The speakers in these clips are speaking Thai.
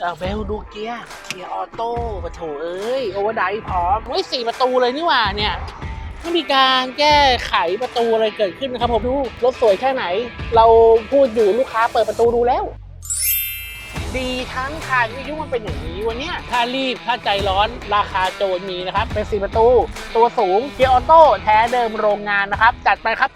เออเบลดูเกียร์เกียร์ออโต้ปะโถเอ้ยโอเวอร์ไดพร้อมโอ้ยสี่ประตูเลยนี่หว่าเนี่ยไม่มีการแก้ไขประตูอะไรเกิดขึ้นนะครับผมดูรถสวยแค่ไหน เราพูดอยู่ลูกค้าเปิดประตูดูแล้ว ดีทั้งทางวิทยุมันเป็นอย่างนี้วันนี้ถ้ารีบถ้าใจร้อนราคาโจรมีนะครับ เป็นสีประตู ตัวสูงเกียร์ออโต้แท้เดิมโรงงานนะครับ จัดไปครับ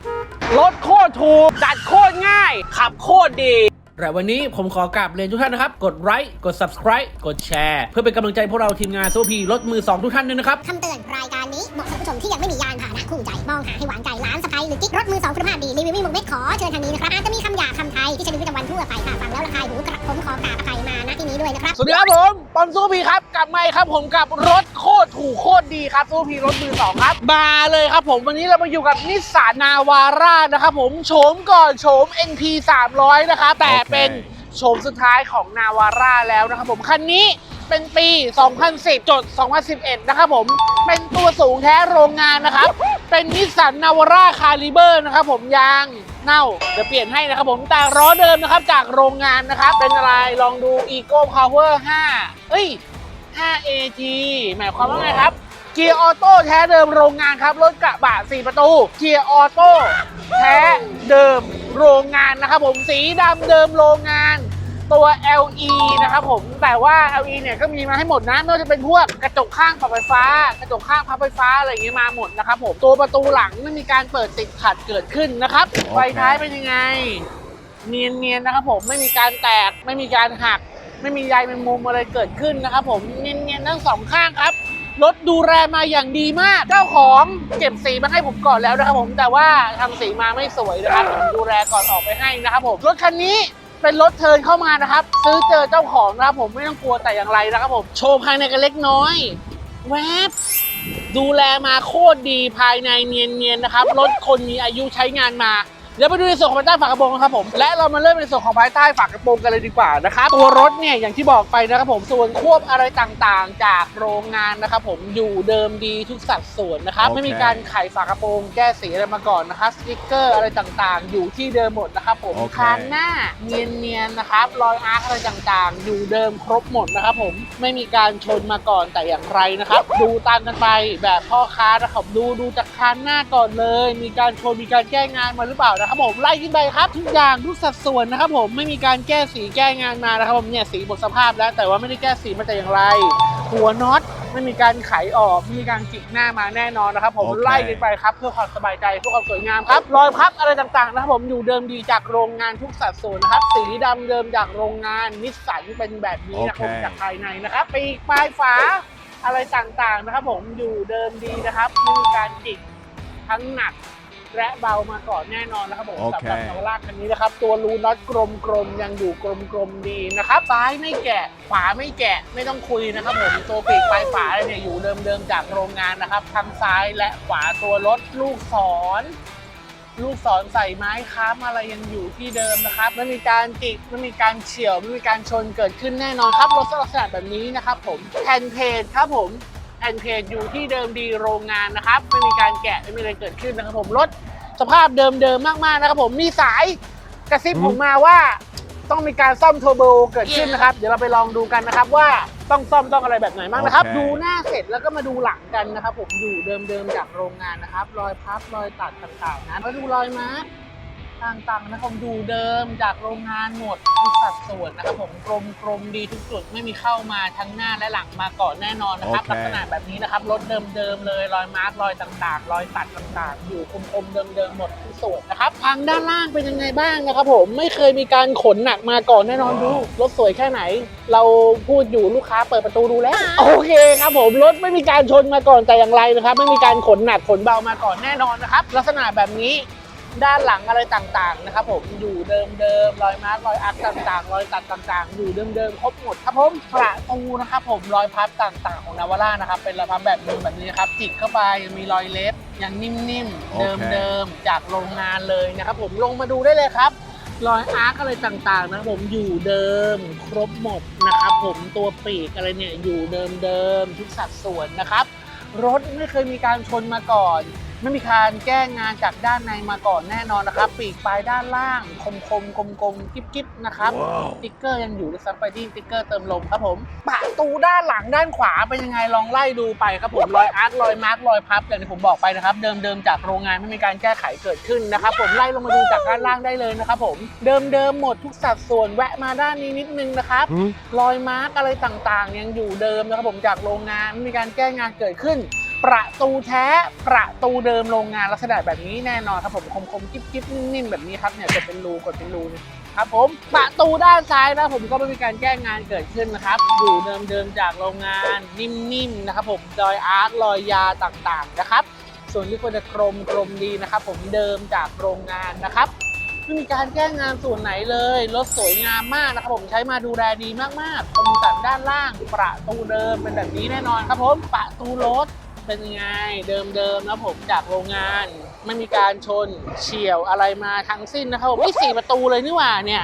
รถโคตรถูกจัดโคตรง่าย ขับโคตรดี และวันนี้ผมขอกราบเรียนทุกท่านนะครับ กดไลค์กด subscribe กดแชร์ เพื่อเป็นกำลังใจพวกเราทีมงานโซพีรถมือ 2 ทุกท่านด้วยนะครับ คำเตือนรายการ นี้เหมาะสำหรับผู้ชมที่ยังไม่มียานพาหนะคู่ใจ มองหาให้หวานใจร้านสไปหรือกิ๊กรถมือสองคุณภาพดีรีวิวไม่หมกเม็ดขอเชิญทางนี้นะครับอาจจะมีคำหยาบคำไทยที่ใช้ในชีวิตประจำวันทั่วไปค่ะฟังแล้วระคายหูกระผมขอกราบอภัยมาณที่นี้ด้วยนะครับ สวัสดีครับผมปอมซูพีครับกลับมาอีกครับผมกับรถโคตรถูกโคตรดีครับซูพีรถมือสองครับมาเลยครับผมวันนี้เรามาอยู่กับนิสสันนาวาร่านะครับผมโฉมก่อนโฉม NP 300นะครับแต่เป็นโฉมสุดท้ายของนาวาร่าแล้วนะครับผมคันนี้ เป็นปี 2010 จด 2011 นะครับผม เป็นตัวสูงแท้โรงงานนะครับ เป็นนิสสันนาวาร่าคาลิเบอร์นะครับผมยางเน่า เดี๋ยวเปลี่ยนให้นะครับผมแต่ล้อเดิมนะครับจากโรงงานนะครับ เป็นอะไรลองดู Eco Power 5 เอ้ย 5AG หมายความว่าไงครับเกียร์ออโต้แท้เดิมโรงงานครับรถกระบะ 4 ประตูเกียร์ออโต้แท้เดิมโรงงานนะครับผมสีดำเดิมโรงงาน ตัว LE นะครับผมแต่ว่า LE เนี่ยก็มีมาให้หมดนะไม่ว่าจะเป็นพวกกระจกข้างปรับไฟฟ้า กระจกข้างพับไฟฟ้าอะไรอย่างเงี้ยมาหมดนะครับผมตัวประตูหลังไม่มีการเปิดติดขัดเกิดขึ้นนะครับไฟท้ายเป็นยังไง เนียนๆนะครับผมไม่มีการแตกไม่มีการหัก ไม่มีใยเป็นมุมอะไรเกิดขึ้นนะครับผมเนียนๆทั้งสองข้างครับรถดูแลมาอย่างดีมาก เจ้าของเก็บสีมาให้ผมก่อนแล้วนะครับผม แต่ว่าทำสีมาไม่สวยนะครับผมดูแลก่อนออกไปให้นะครับผม รถคันนี้ เป็นรถเทินเข้ามานะครับ ซื้อเจอเจ้าของนะครับผมไม่ต้องกลัวแต่อย่างไรนะครับผมโชว์ภายในกันเล็กน้อย แวบดูแลมาโคตรดีภายในเนียนๆนะครับรถคนมีอายุใช้งานมา เดี๋ยวไปดูในส่วนของภายใต้ฝากระโปรงนะครับผมและเรามาเริ่มในส่วนของภายใต้ฝากระโปรงกันเลยดีกว่านะครับตัวรถเนี่ยอย่างที่บอกไปนะครับผมส่วนควบอะไรต่างๆ จากโรงงานนะครับผมอยู่เดิมดีทุกสัดส่วนนะครับโอเคไม่มีการไขฝากระโปรงแก้สีอะไรมาก่อนนะครับสติกเกอร์อะไรต่างๆ อยู่ที่เดิมหมดนะครับผมโอเคคานหน้าเนียนๆนะครับรอยอาร์คอะไรต่างๆ อยู่เดิมครบหมดนะครับผมไม่มีการชนมาก่อนแต่อย่างไรนะครับ ดูตามกันไปแบบพ่อค้านะครับดูดูจากคานหน้าก่อนเลย มีการชนมีการแก้งานมาหรือเปล่านะครับผมไล่ขึ้นไปครับทุกอย่างทุกสัดส่วนนะครับผมไม่มีการแก้สีแก้งานมานะครับผมเนี่ยสีหมดสภาพแล้ว แต่ว่าไม่ได้แก้สีมาแต่อย่างไร หัวน็อตไม่มีการไขออกไม่มีการจิกหน้ามาแน่นอนนะครับผมโอเคไล่กันไปครับเพื่อความสบายใจเพื่อความสวยงามครับรอยพับอะไรต่างๆนะครับผมอยู่เดิมดีจากโรงงานทุกสัดส่วนนะครับสีดำเดิมจากโรงงานนิสสันเป็นแบบนี้นะครับผมโอเคจากภายในนะครับปีกปลายฝาอะไรต่างๆนะครับผมอยู่เดิมดีนะครับไม่มีการจิกทั้งหนัก และเบามาก่อนแน่นอนนะครับผมโอเคสำหรับนาวาร่าคันนี้นะครับ ตัวรูน็อตกลมๆยังอยู่กลมๆดีนะครับซ้ายไม่แกะขวาไม่แกะไม่ต้องคุยนะครับผมตัวปีกปลายฝาเนี่ยอยู่เดิมๆจากโรงงานนะครับทั้งซ้ายและขวาตัวรถลูกศรลูกศรใส่ไม้ค้ำอะไรยังอยู่ที่เดิมนะครับไม่มีการจิกไม่มีการเฉียวไม่มีการชนเกิดขึ้นแน่นอนครับรถลักษณะแบบนี้นะครับผมแผ่นเพจครับผมแผ่นเพจอยู่ที่เดิมดีโรงงานนะครับ ไม่มีการแกะไม่มีอะไรเกิดขึ้นนะครับผมรถสภาพเดิมๆมากๆนะครับผมมีสายกระซิบผมมาว่าต้องมีการซ่อมเทอร์โบเกิดขึ้นนะครับ เดี๋ยวเราไปลองดูกันนะครับว่าต้องซ่อมต้องอะไรแบบไหนบ้างนะครับโอเคดูหน้าเสร็จแล้วก็มาดูหลังกันนะครับ ผมอยู่เดิมๆจากโรงงานนะครับ รอยพับรอยตัดต่างๆนะแล้วดูรอยมาร์ก ต่างๆนะครับดูเดิมจากโรงงานหมดทุกสัดส่วนนะครับผมกลมกลมๆดีทุกจุดไม่มีเข้ามาทั้งหน้าและหลังมาก่อนแน่นอนนะครับ โอเค ลักษณะแบบนี้นะครับรถเดิมๆเลยรอยมาร์กรอยต่างๆ รอยตัดต่างๆ อยู่คมๆเดิมๆหมดทุกส่วนนะครับทางด้านล่างเป็นยังไงบ้างนะครับ ผมไม่เคยมีการขนหนักมาก่อนแน่นอนดูรถสวยแค่ไหน เราพูดอยู่ลูกค้าเปิดประตูดูแล้ว โอเคครับผมรถไม่มีการชนมาก่อนแต่อย่างไรนะครับ ไม่มีการขนหนักขนเบามาก่อนแน่นอนนะครับ ลักษณะแบบนี้ ด้านหลังอะไรต่างๆนะครับผมอยู่เดิมๆรอยมาร์กรอยอาร์คต่างๆ รอยตัดต่างๆ อยู่เดิมๆครบหมดครับผมประตูนะครับผมรอยพับต่างๆ ของนาวาร่านะครับเป็นรอยพับแบบนึงแบบนี้ครับจิกเข้าไปยังมีรอยเล็บยังนิ่มๆโอเคเดิมๆ จากโรงงานเลยนะครับผมลงมาดูได้เลยครับรอยอาร์คอะไรต่างๆ นะครับผมอยู่เดิมครบหมดนะครับผมตัวปีกอะไรเนี่ยอยู่เดิมๆทุกสัดส่วนนะครับรถไม่เคยมีการชนมาก่อน ไม่มีการแก้งานจากด้านในมาก่อนแน่นอนนะครับ ปีกปลายด้านล่าง คมคมกลมกลมๆกิ๊บกิ๊บๆนะครับสติ๊กเกอร์ยังอยู่ด้วยซ้ำไปที่สติ๊กเกอร์เติมลมครับผมประตูด้านหลังด้านขวาเป็นยังไงลองไล่ดูไปครับผมรอยอาร์ตรอยมาร์กรอยพับอย่างที่ผมบอกไปนะครับ เดิมๆจากโรงงานไม่มีการแก้ไขเกิดขึ้นนะครับ ผมไล่ลงมาดูจากด้านล่างได้เลยนะครับผมเดิมๆหมดทุกสัดส่วนแวะมาด้านนี้นิดนึงนะครับรอยมาร์กอะไรต่างๆ ยังอยู่เดิมนะครับผมจากโรงงานไม่มีการแก้งานเกิดขึ้น ประตูแท้ประตูเดิมโรงงานลักษณะแบบนี้แน่นอนครับผมคมๆกิ๊บๆนิ่มๆแบบนี้ครับเนี่ยกดเป็นรูกดเป็นรูนะครับผมประตูด้านซ้ายนะผมก็ไม่มีการแก้งานเกิดขึ้นนะครับอยู่เดิมๆจากโรงงานนิ่มๆนะครับผมรอยอาร์ตรอยยาต่างๆนะครับ ส่วนที่ควรจะกรมกรมดีนะครับ ผมเดิมจากโรงงานนะครับไม่มีการแก้งานส่วนไหนเลยรถสวยงามมากนะครับผมใช้มาดูแลดีมากๆคมสันด้านล่างประตูเดิมเป็นแบบนี้แน่นอนครับผมประตูรถ เป็นยังไงเดิมๆนะผมจากโรงงาน ไม่มีการชนเฉียวอะไรมาทั้งสิ้นนะครับผมไม่สี่ประตูเลยนี่หว่าเนี่ย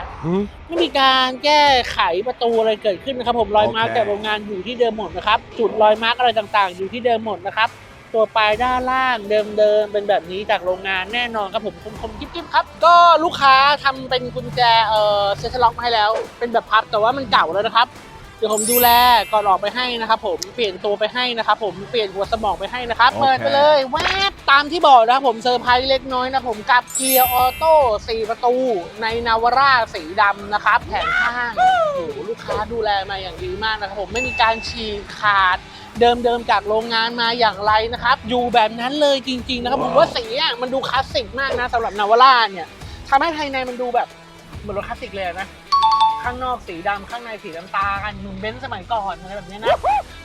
ไม่มีการแก้ไขประตูอะไรเกิดขึ้นนะครับ ผมรอยมาร์กโอเคจากโรงงานอยู่ที่เดิมหมดนะครับจุดรอยมาร์กอะไรต่างๆ อยู่ที่เดิมหมดนะครับตัวปลายด้านล่างเดิมๆเป็นแบบนี้จากโรงงานแน่นอนครับผมคมๆกิ๊บๆครับ ก็ลูกค้าทำเป็นกุญแจเอ่อเซ็ตล็อกมาให้แล้ว เป็นแบบพับแต่ว่ามันเก่าแล้วนะครับ เดี๋ยวผมดูแลก่อนออกไปให้นะครับผมเปลี่ยนตัวไปให้นะครับผมเปลี่ยนหัวสมองไปให้นะครับโอเคเปิดไปเลยแวบตามที่บอกนะครับผมเซอร์ไพรส์เล็กน้อยนะผมกับเกียร์ออโต้4ประตู ในนาวาร่าสีดำนะครับแผงข้างโอ้โหลูกค้าดูแลมาอย่างดีมากนะครับผมไม่มีการฉีกขาดเดิมๆจากโรงงานมาอย่างไรนะครับ อยู่แบบนั้นเลยจริง ๆ นะครับผมว่าสีอะมันดูคลาสสิกมากนะสำหรับนาวาร่าเนี่ยทำให้ภายในมันดูแบบเหมือนรถคลาสสิกเลยนะ ข้างนอกสีดำข้างในสีน้ำตาลเหมือนเบนซ์สมัยก่อนอะไรแบบเนี้ยนะ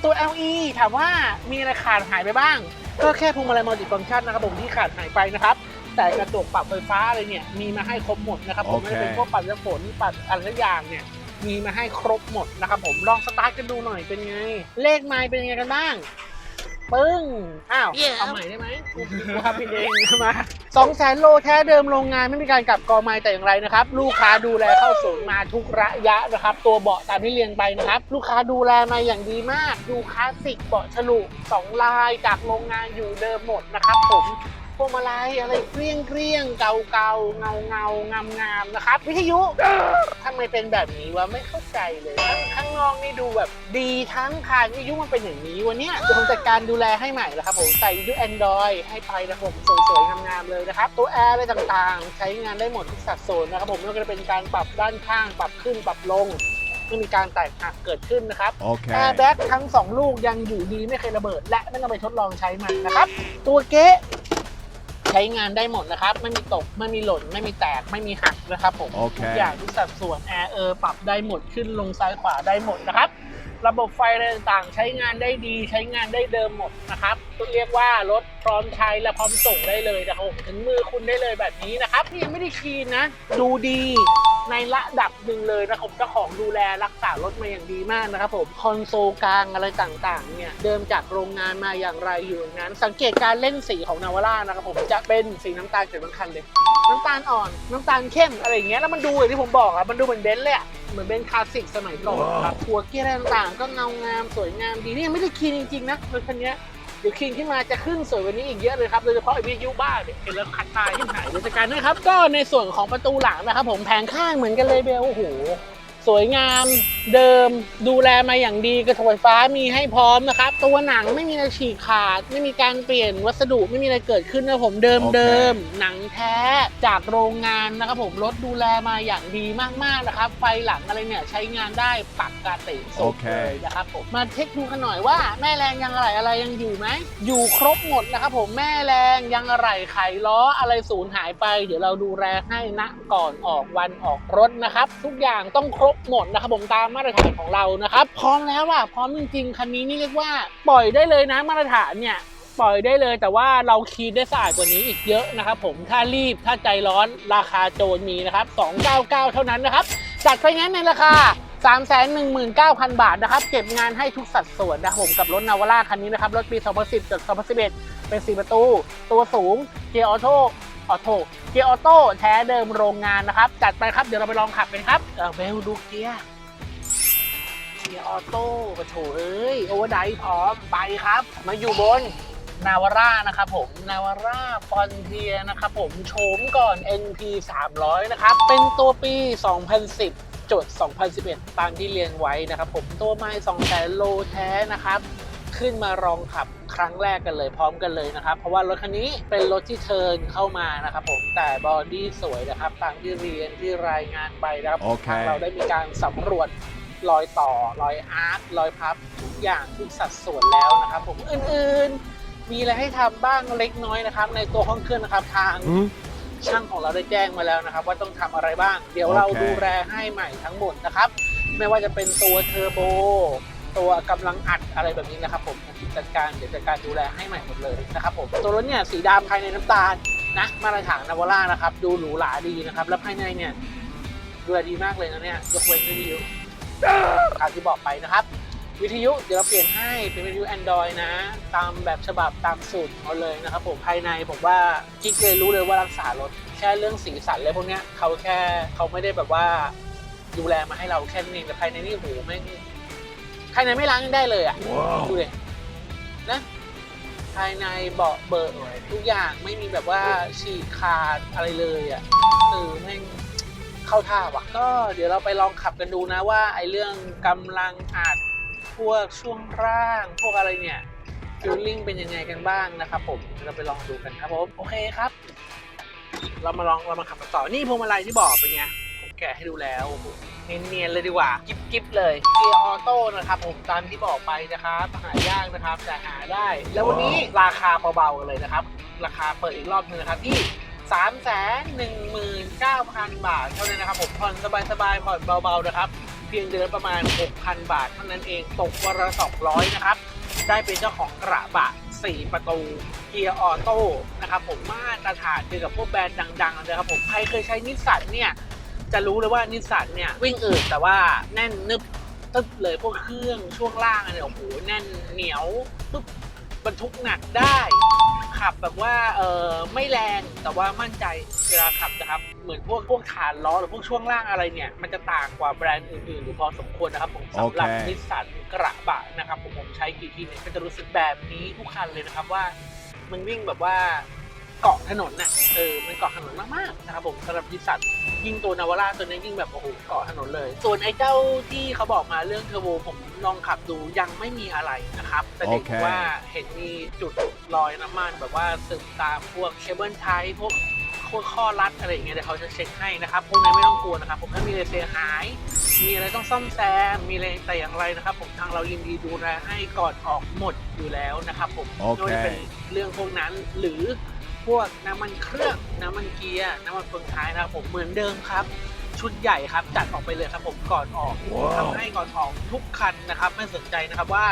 ตัว LE ถามว่ามีอะไรขาดหายไปบ้าง ก็แค่พวงมาลัยมัลติฟังก์ชันนะครับผมที่ขาดหายไปนะครับ แต่กระจกปรับไฟฟ้าอะไรเนี่ยมีมาให้ครบหมดนะครับผมโอเคไม่ว่าจะเป็นพวกปรับน้ำฝนปรับอะไรทุกอย่างเนี่ยมีมาให้ครบหมดนะครับผมลองสตาร์ทกันดูหน่อยเป็นไง เลขไม้เป็นยังไงกันบ้าง ปึ้ง อ้าวเอาใหม่ได้ไหมกูทำผิดเองมาสองแสนโลแท้เดิมโรงงานไม่มีการกลับกอไม้แต่อย่างไรนะครับ ลูกค้าดูแลเข้าศูนย์มาทุกระยะนะครับ ตัวเบาะตามที่เรียงไปนะครับ ลูกค้าดูแลมาอย่างดีมาก ดูคลาสสิกเบาะฉลุสองลายจากโรงงานอยู่เดิมหมดนะครับผม พวงมาลัยอะไรเกลี้ยงเกลี้ยงเกาเกาเงาเงางามงามๆนะครับวิทยุทำไมเป็นแบบนี้วะไม่เข้าใจเลยข้างข้างนอกนี่ดูแบบดีทั้งคันวิทยุมันเป็นอย่างนี้วันเนี้ยเดี๋ยวผมจัดการดูแลให้ใหม่แล้วครับผมใส่วิทยุ Android ให้ไปนะครับผมสวยๆงามๆเลยนะครับ ตัวแอร์อะไรต่างๆ ใช้งานได้หมดทุกสัดส่วนนะครับผมไม่ว่าจะเป็นการปรับด้านข้าง ปรับขึ้นปรับลงไม่มีการแตกหักเกิดขึ้นนะครับ Okay. แอร์แบ็กทั้ง 2 ลูกยังอยู่ดีไม่เคยระเบิด และไม่ต้องไปทดลองใช้มันนะครับ ตัวเก๊ะใช้งานได้หมดนะครับ ไม่มีตก ไม่มีหล่น ไม่มีแตก ไม่มีหักนะครับผมโอเคทุกอย่างทุกสัดส่วนแอร์เออปรับได้หมด ขึ้นลงซ้ายขวาได้หมดนะครับ ระบบไฟอะไรต่างๆ ใช้งานได้ดีใช้งานได้เดิมหมดนะครับต้องเรียกว่ารถพร้อมใช้และพร้อมส่งได้เลยนะครับถึงมือคุณได้เลยแบบนี้นะครับนี่ยังไม่ได้คีนนะ ดูดีในระดับหนึ่งเลยนะครับผมเจ้าของดูแลรักษารถมาอย่างดีมากนะครับผมคอนโซลกลางอะไรต่างๆเนี่ยเดิมจากโรงงานมาอย่างไรอยู่อย่างนั้น สังเกตการเล่นสีของนาวาร่านะครับผมจะเป็นสีน้ำตาลเกิดบางคันเลย น้ำตาลอ่อน น้ำตาลเข้มอะไรอย่างเงี้ยแล้วมันดูอย่างที่ผมบอกอะมันดูเหมือนเบนซ์เลยอะ เหมือนเบนซ์คลาสสิกสมัยก่อนครับหัวเกียร์อะไรต่างๆ ก็เงางามสวยงามดีนี่ยังไม่ได้คลีนจริงๆนะรถคันเนี้ยเดี๋ยวคลีนขึ้นมาจะขึ้นสวยกวันนี้อีกเยอะเลยครับโดยเฉพาะไอ้วิทยุบ้าเนี่ยเห็นแล้วคัดตายที่หายเลยจากการนะครับก็ในส่วนของประตูหลังนะครับผมแผงข้างเหมือนกันเลยเบลโอ้โห สวยงามเดิมดูแลมาอย่างดีกระจกไฟฟ้ามีให้พร้อมนะครับ ตัวหนังไม่มีอะไรฉีกขาด ไม่มีการเปลี่ยนวัสดุไม่มีอะไรเกิดขึ้นนะผมเดิมโอเคเดิมหนังแท้จากโรงงานนะครับผมรถดูแลมาอย่างดีมากๆนะครับ ไฟหลังอะไรเนี่ยใช้งานได้ปักกาติสุโอดเคเลยนะครับผมมาเช็คดูกันหน่อยว่าแม่แรงยังอะไรอะไรยังอยู่ไหมอยู่ครบหมดนะครับผมแม่แรงยังอะไรไขล้ออะไรสูญหายไป เดี๋ยวเราดูแลให้นะก่อนออกวันออกรถนะครับ ทุกอย่างต้องครบหมดนะครับผมตามมาตรฐานของเรานะครับพร้อมแล้วว่ะพร้อมจริงๆคันนี้นี่เรียกว่าปล่อยได้เลยนะมาตรฐานเนี่ยปล่อยได้เลยแต่ว่าเราคีดได้สะอาดกว่านี้อีกเยอะนะครับผมถ้ารีบถ้าใจร้อนราคาโจรมีนะครับ299 เท่านั้นนะครับจัดไฟแนนซ์ในราคา 319,000 บาทนะครับ เก็บงานให้ทุกสัดส่วนนะครับผมกับรถนาวาร่าคันนี้นะครับ รถปี 2010 2011 เป็น 4 ประตู ตัวสูง เกียร์ออโต้ ออโต้เกียร์ออโต้แท้เดิมโรงงานนะครับ จัดไปครับเดี๋ยวเราไปลองขับกันครับเออเบลดูเกียร์เกียร์ออโต้ปะโถเอ้ยโอเวอร์ไดร์พร้อมไปครับ มาอยู่บนนาวาร่านะครับผมนาวาร่าฟอนเทียนะครับผมโฉมก่อน NP 300 นะครับ เป็นตัวปี 2010 จด 2011 ตามที่เรียนไว้นะครับผมตัวไม้2แสนโลแท้นะครับ ขึ้นมารองขับ ครั้งแรกกันเลยพร้อมกันเลยนะครับ เพราะว่ารถคันนี้เป็นรถที่เทิร์นเข้ามานะครับผมแต่บอดี้สวยนะครับตามที่เรียนที่รายงานไปนะครับโอเคทางเราได้มีการสำรวจรอยต่อรอยอาร์ครอยพับทุกอย่างทุกสัดส่วนแล้วนะครับ ผมอื่นๆ มีอะไรให้ทำบ้างเล็กน้อยนะครับ ในตัวห้องเครื่องนะครับทาง Hmm? ช่างของเราได้แจ้งมาแล้วนะครับ ว่าต้องทำอะไรบ้าง เดี๋ยวเราโอเคดูแลให้ใหม่ทั้งหมดนะครับ ไม่ว่าจะเป็นตัวเทอร์โบ ตัวกำลังอัดอะไรแบบนี้นะครับผมจัดการเดี๋ยวจัดการดูแลให้ใหม่หมดเลยนะครับผมตัวรถเนี่ยสีดำภายในน้ำตาลนะมาตรฐานนาวาร่านะครับดูหรูหราดีนะครับแล้วภายในเนี่ยดูแลดีมากเลยนะเนี่ยยกเว้นวิทยุตามที่บอกไปนะครับ วิทยุเดี๋ยวเราเปลี่ยนให้เป็นวิทยุ Android นะ ตามแบบฉบับตามสูตรเขาเลยนะครับผมภายในผมว่ากิ๊กเลยรู้เลยว่ารักษารถแค่เรื่องสีสันอะพวกเนี้ยเขาแค่เขาไม่ได้แบบว่าดูแลมาให้เราแค่นี้แต่ภายในนี่โหแม่ ภายในไม่ล้างยังได้เลยอะ Wow. ดูเลยนะ ภายในเบาะเบิกทุกอย่างไม่มีแบบว่าฉีกขาดอะไรเลยอะเออแม่งเข้าท่าว่ะ ก็เดี๋ยวเราไปลองขับกันดูนะว่าไอ้เรื่องกำลังอัดพวกช่วงร่าง พวกอะไรเนี่ยฟิลลิ่งเป็นยังไงกันบ้างนะครับผมเราไปลองดูกันครับผมโอเคครับ เรามาลองเรามาขับกันต่อนี่พวงมาลัยที่บอกเป็นไงผมแกะให้ดูแล้วโอ้โห เนียนๆเลยดีกว่า กิ๊บกิ๊บเลยเกียร์ออโต้นะครับผมตามที่บอกไปนะครับหายากนะครับแต่หาได้ แล้ววันนี้ราคาเบาๆกันเลยนะครับ ราคาเปิดอีกรอบหนึงนะครับที่3 1 9 0 0 0 บาท เท่านั้นนะครับผมผ่อนสบายๆผ่อนเบาๆนะครับ เพียงเดือนประมาณ 6,000 บาท เท่านั้นเองตกวันละ200 นะครับ ได้เป็นเจ้าของกระบะ 4 ประตูเกียร์ออโต้นะครับผมมาตรฐานเดียวกับพวกแบรนด์ดังๆนะครับผมใครเคยใช้นิสสันเนี่ย จะรู้เลยว่านิสสันเนี่ยวิ่งอืดแต่ว่าแน่นนึบตึ๊บเลยพวกเครื่องช่วงล่างอะเนี่ยโอ้โหแน่นเหนียวปึ๊บบรรทุกหนักได้ ขับแบบว่าเออไม่แรงแต่ว่ามั่นใจเวลาขับนะครับ เหมือนพวกพวกฐานล้อหรือพวกช่วงล่างอะไรเนี่ย มันจะต่างกว่าแบรนด์อื่นๆอยู่พอสมควรนะครับผมสำหรับโอเคนิสสันกระบะนะครับผมผมใช้กี่ทีเนี่ยก็จะรู้สึกแบบนี้ทุกคันเลยนะครับว่ามันวิ่งแบบว่า เกาะถนนน่ะเออมันเกาะถนนมากๆนะครับผมสำหรับนิสสันยิ่งตัวนาวาร่าตัวนี้ยิ่งแบบโอ้โหเกาะถนนเลย ส่วนไอ้เจ้าที่เขาบอกมาเรื่องเทอร์โบผมลองขับดูยังไม่มีอะไรนะครับ แต่เห็นโอเคว่าเห็นมีจุดรอยน้ำมันแบบว่าซึมตามพวกเคเบิลไทพวกพวกข้อรัดอะไรอย่างเงี้ยเดี๋ยวเขาจะเช็คให้นะครับพวกนั้นไม่ต้องกลัวนะครับ ผมถ้ามีอะไรเสียหาย มีอะไรต้องซ่อมแซม มีอะไรแต่อย่างไรนะครับ ผมทางเรายินดีดูแลให้ก่อนออกหมดอยู่แล้วนะครับ ผมโอเคไม่ว่าจะเป็นเรื่องพวกนั้นหรือ พวกน้ำมันเครื่องน้ำมันเกียร์น้ำมันเฟืองท้ายนะครับผมเหมือนเดิมครับ ชุดใหญ่ครับจัดออกไปเลยครับผมก่อนออกว้าวทำให้ก่อนออกทุกคันนะครับไม่สนใจนะครับว่า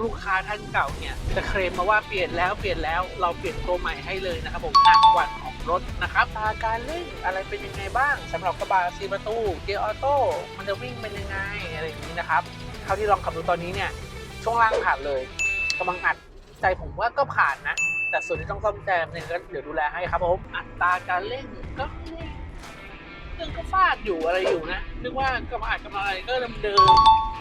ลูกค้าท่านเก่าเนี่ยจะเคลมมาว่าเปลี่ยนแล้วเปลี่ยนแล้วเราเปลี่ยนตัวใหม่ให้เลยนะครับผมหนักวันออกรถนะครับอาการเล่นอะไรเป็นยังไงบ้างสำหรับกระบะซีประตูเกียร์ออโต้มันจะวิ่งเป็นยังไงอะไรอย่างนี้นะครับเท่าที่ลองขับดูตอนนี้เนี่ยช่วงล่างผ่านเลยกำลังอัด ใจผมว่าก็ผ่านนะ แต่ส่วนที่ต้องซ่อมแซมเนี่ยก็เดี๋ยวดูแลให้ครับผมอัตราการเล่นก็ไม่เครื่องก็ฟาดอยู่อะไรอยู่นะนึกว่ากำลังอัดกำลังอะไรก็เดิม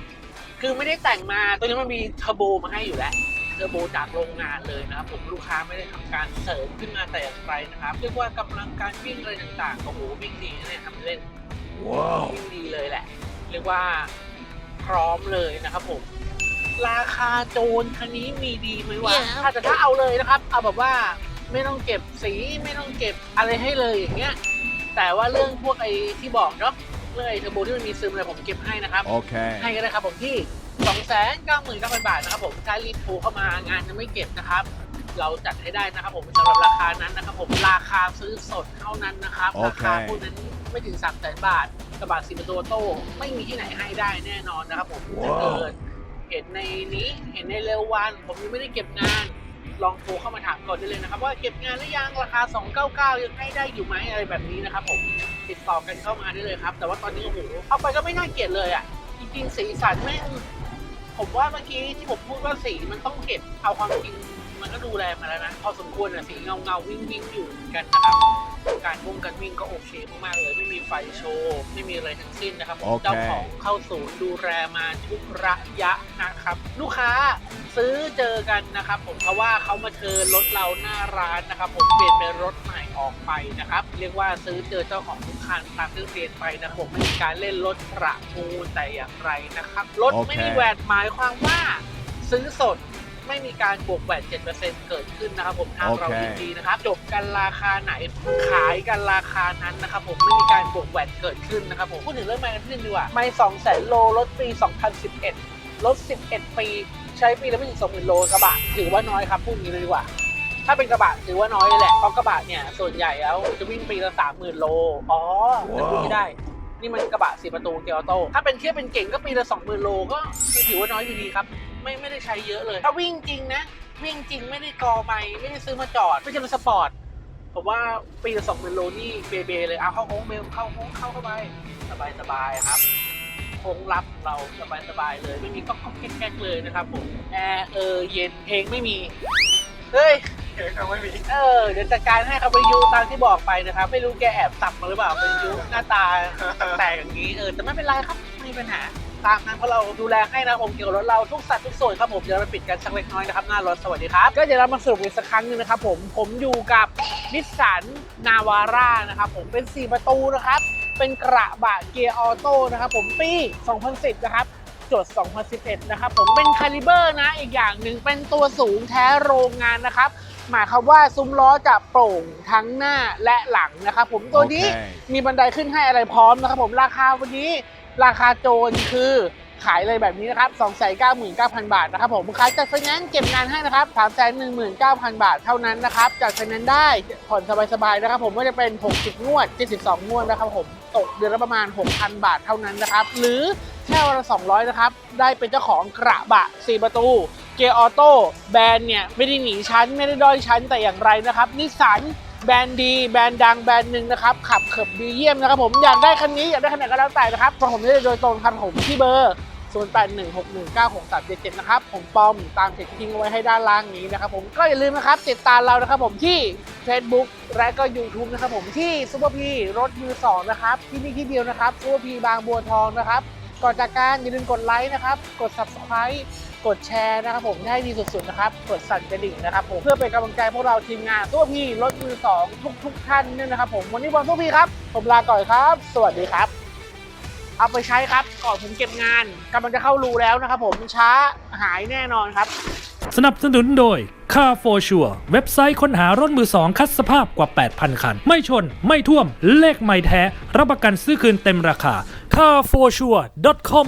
ๆคือไม่ได้แต่งมาตัวนี้มันมีเทอร์โบมาให้อยู่แล้วเทอร์โบจากโรงงานเลยนะครับผมลูกค้าไม่ได้ทำการเสริมขึ้นมาแต่อย่างไรนะครับเรียกว่ากำลังการวิ่งอะไรต่างๆโอ้โหวิ่งดีนะเนี่ยทำเล่น Wow. วิ่งดีเลยแหละ เรียกว่าพร้อมเลยนะครับผม ราคาโจรคันนี้มีดีไหมวะ Yeah. ถ้าแต่ถ้าเอาเลยนะครับ เอาแบบว่าไม่ต้องเก็บสีไม่ต้องเก็บอะไรให้เลยอย่างเงี้ย แต่ว่าเรื่องพวกไอ้ที่บอกเนาะเรื่องไอ้เทอร์โบที่มันมีซึมอะไรผมเก็บให้นะครับ Okay. ให้ก็ได้ครับผมที่ 2 9 9 0 0 0 บาทนะครับผมถ้ารีบโทรเข้ามางานยังไม่เก็บนะครับ เราจัดให้ได้นะครับผมสำหรับราคานั้นนะครับผมราคาซื้อสดเท่านั้นนะครับ โอเค ราคาพวกนั้นไม่ถึง3 0 0 0 0 0 บาทกระบะสีประตูออโต้ไม่มีที่ไหนให้ได้แน่นอนนะครับผมถ้าว้าวเกิด เห็นในนี้เห็นในเร็ววัน ผมยังไม่ได้เก็บงาน ลองโทรเข้ามาถามก่อนได้เลยนะครับ ว่าเก็บงานหรือยังราคา 299 ยังให้ได้อยู่ไหมอะไรแบบนี้นะครับผมติดต่อกันเข้ามาได้เลยครับ แต่ว่าตอนนี้โอ้โหเอาไปก็ไม่น่าเกลียดเลยอะจริงๆสีสันแม่งผมว่าเมื่อกี้ที่ผมพูดว่าสีมันต้องเก็บเอาความจริงมันก็ดูแลมาแล้วนะพอสมควรอะสีเงาเงาวิ่งวิ่งอยู่เหมือนกันนะครับ การวงการวิ่งก็โอเคมากๆเลย ไม่มีไฟโชว์ ไม่มีอะไรทั้งสิ้นนะครับผมโอเคเจ้าของเข้าศูนย์ดูแลมาทุกระยะนะครับ ลูกค้าซื้อเจอกันนะครับ ผมเพราะว่าเขามาเชิญรถเราหน้าร้านนะครับ ผมเปลี่ยนเป็นรถใหม่ออกไปนะครับ เรียกว่าซื้อเจอเจ้าของทุกคันตามที่เปลี่ยนไปนะครับผมไม่มีการเล่นรถประมูลแต่อย่างไรนะครับรถโอเคไม่มีแวดหมายความว่าซื้อสด ไม่มีการบวกแวด7%เกิดขึ้นนะครับผมทางเราโอเคยินดีนะครับจบกันราคาไหนขายกันราคานั้นนะครับผมไม่มีการบวกแวดเกิดขึ้นนะครับผมพูดถึงเรื่องไมค์กันนิดนึงดีกว่าไมค์2แสนโลรถปี 2011รถ11 ปีใช้ปีละไม่ถึง20,000โลกระบะถือว่าน้อยครับพูดอย่างนี้เลยดีกว่าถ้าเป็นกระบะถือว่าน้อยเลยแหละเพราะกระบะเนี่ยส่วนใหญ่แล้วจะวิ่งปีละ30,000โล อ๋อจะพูดไม่ได้ นี่มันกระบะสี่ประตูเกียร์ออโต้ถ้าเป็นเทียบเป็นเก่งก็ปีละสองหมื่นโลก็ถือว่าน้อยอยู่ดีครับ ไม่ไม่ได้ใช้เยอะเลย ถ้าวิ่งจริงนะ วิ่งจริงไม่ได้กอไม่ไม่ได้ซื้อมาจอด ไม่ใช่รถสปอร์ตผมว่าปีละสองหมื่นโลนี่เบเบเลยเอาเข้าโค้งเบลเข้าโค้งเข้าเข้าไปสบายสบายครับโค้งรับเราสบายสบายเลย ไม่มีก๊อกก๊อกแก๊กเลยนะครับผมแอร์เออเย็นเพลงไม่มีเฮ้ยเไม่มีเออเดี๋ยวจัดการให้ครับวิทยุตามที่บอกไปนะครับ ไม่รู้แกแอบสับมาหรือเปล่าวิทยุหน้าตาแตกอย่างนี้เออแต่ไม่เป็นไรครับไม่มีปัญหา ตามนั้นเพราะเราดูแลให้นะผมเกี่ยวกับรถเราทุกสัดทุกส่วนครับผมเดี๋ยวเราปิดกันสักเล็กน้อยนะครับหน้ารถสวัสดีครับ ก็เดี๋ยวเรามาสรุปอีกสักครั้งหนึงนะครับผมผมอยู่กับนิสสันนาวาร่านะครับผมเป็น 4 ประตูนะครับ เป็นกระบะเกียร์ออโต้นะครับผมปี 2010 นะครับจด 2011 นะครับผมเป็นคาลิเบอร์นะอีกอย่างหนึ่งเป็นตัวสูงแท้โรงงานนะครับ หมายความว่าซุ้มล้อจะโปร่งทั้งหน้าและหลังนะครับผมตัวนี้โอเคมีบันไดขึ้นให้อะไรพร้อมนะครับผมราคาวันนี้ ราคาโจรคือขายเลยแบบนี้นะครับ299,000 บาทนะครับผมขายจากไฟแนนซ์เก็บงานให้นะครับ319,000 บาทเท่านั้นนะครับจากไฟแนนซ์ได้ผ่อนสบายๆนะครับผมก็จะเป็น 60 งวด 72 งวดนะครับผมตกเดือนละประมาณ 6,000 บาทเท่านั้นนะครับ หรือแค่วันละ 200 นะครับ ได้เป็นเจ้าของกระบะ 4 ประตู เกียร์ออโต้แบรนด์เนี่ยไม่ได้หนีชั้นไม่ได้ด้อยชั้นแต่อย่างไรนะครับนิสสัน แบรนด์ดีแบรนด์ดังแบรนด์หนึ่งนะครับขับเขิบดีเยี่ยมนะครับผมอยากได้คันนี้อยากได้คันไหนก็แล้วแต่นะครับฟังผมได้โดยตรงครับผมที่เบอร์0816196377นะครับผมปอมตามเพจที่ทิ้งเอาไว้ให้ด้านล่างนี้นะครับผมก็อย่าลืมนะครับติดตามเรานะครับผมที่ Facebook และก็ YouTube นะครับผมที่ซูเปอร์พีรถมือสองนะครับที่นี่ที่เดียวนะครับซูเปอร์พีบางบัวทองนะครับก่อนจากการอย่าลืมกดไลค์นะครับ กด Subscribe กดแชร์นะครับผมให้ดีสุดๆนะครับ กดสั่นกระดิ่งนะครับผมเพื่อเป็นกำลังใจพวกเราทีมงานตัวพี่รถมือสองทุกๆท่านเนี่ยนะครับผมวันนี้บอลตัวพี่ครับ ผมลาก่อนครับ สวัสดีครับ เอาไปใช้ครับก่อนผมเก็บงานกำลังจะเข้ารูแล้วนะครับผมช้าหายแน่นอนครับ สนับสนุนโดย Car for Sure เว็บไซต์ค้นหารถมือสองคัดสภาพกว่า 8,000 คัน ไม่ชน ไม่ท่วม เลขไม่แท้ รับประกันซื้อคืนเต็มราคา carforsure.com